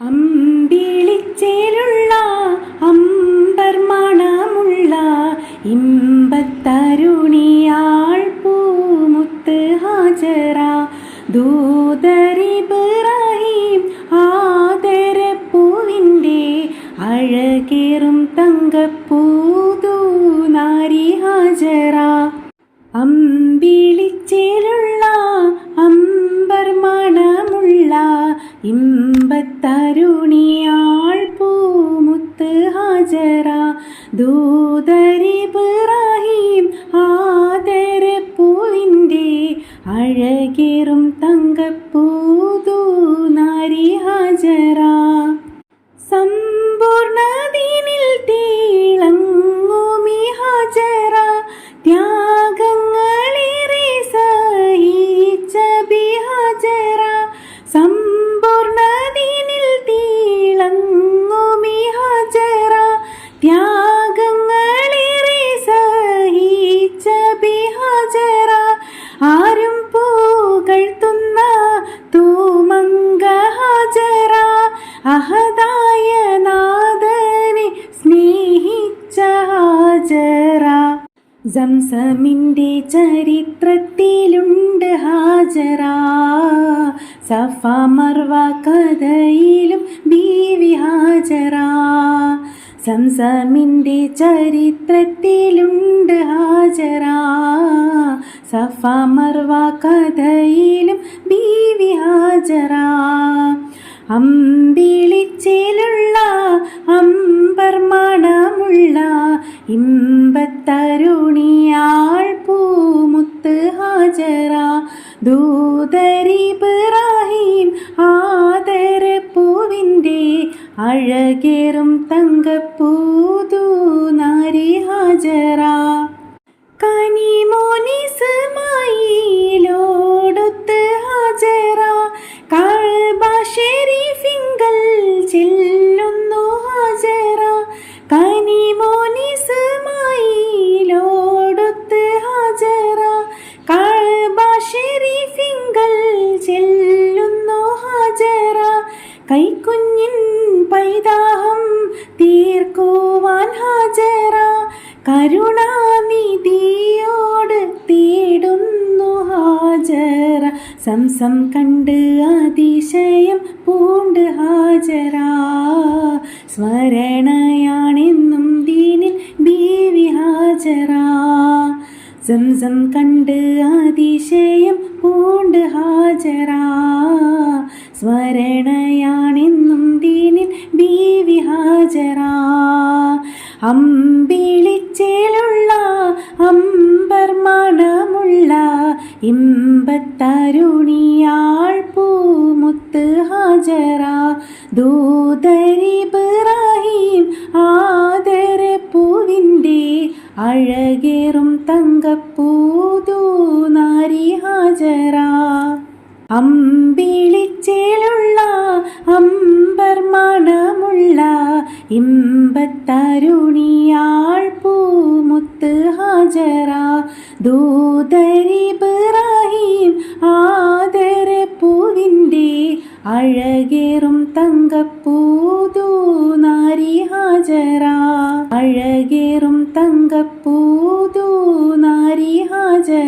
അമ്പിളിച്ചേലുള്ള അമ്പർമാണമുള്ള ഇമ്പത്തരുണിയാൾ പൂമുത്ത് ഹാജറ. ദൂതറിബ്രാഹിം ആദരപ്പൂവിന്റെ അഴകേറും തങ്കപ്പൂതൂ നാരി ഹാജറ. ദൂതരിബ്രാഹിം ആദരപ്പൂവിന്റെ അഴകേറും തങ്കപ്പൂതു സംസമിന്റെ ചരിത്രത്തിലുണ്ട് ഹാജറ സഫ മർവ കഥയിലും ബീവി ഹാജറ സംസമിന്റെ ചരിത്രത്തിലുണ്ട് ഹാജറ സഫ മർവ കഥയിലും ബീവി ഹാജറ അമ്പിളിച്ചിലുള്ള അമ്പർ മണമുള്ള ഇമ്പത്തരുണിയാൾ പൂമുത്ത് ഹാജറ ദൂതരിബ്രാഹിം ആദരപ്പൂവിന്റെ അഴകേറും തങ്കപ്പൂതൂ നാരി ഹാജറ കനിമോനിസുമായിലോടൊത്ത് കൈക്കുഞ്ഞിൻ പൈതാഹം തീർക്കുവാൻ ഹാജറ കരുണാനിധിയോട് തേടുന്നു ഹാജറ സംസം കണ്ട് അതിശയം പൂണ്ട് ഹാജറ സ്മരണയാണെന്നും ദീനിൽ ബീവി ഹാജറ സംസം കണ്ട് അതിശയം പൂണ്ട് ഹാജറ സ്മരണയാണെന്നും ദീനിൽ ബീവി ഹാജറ അമ്പിളിച്ചേലുള്ള അമ്പർ മണമുള്ള ഇമ്പത്തരുണിയാൾ പൂമുത്ത് ഹാജറ ദൂതരിബ്രാഹിം ആദരപ്പൂവിന്റെ അഴകേറും തങ്കപ്പൂതൂ നാരി ഹാജറ അമ്പിളിച്ചേലുള്ള അമ്പർ മണമുള്ള ഇമ്പത്തരുണിയാൾ പൂമുത്ത് ഹാജറ. ദൂതരിബ്രാഹിം ആദരപ്പൂവിന്റെ അഴകേറും തങ്കപ്പൂതു നാരി ഹാജറ. അഴകേറും തങ്കപ്പൂതു നാരി ഹാജറ.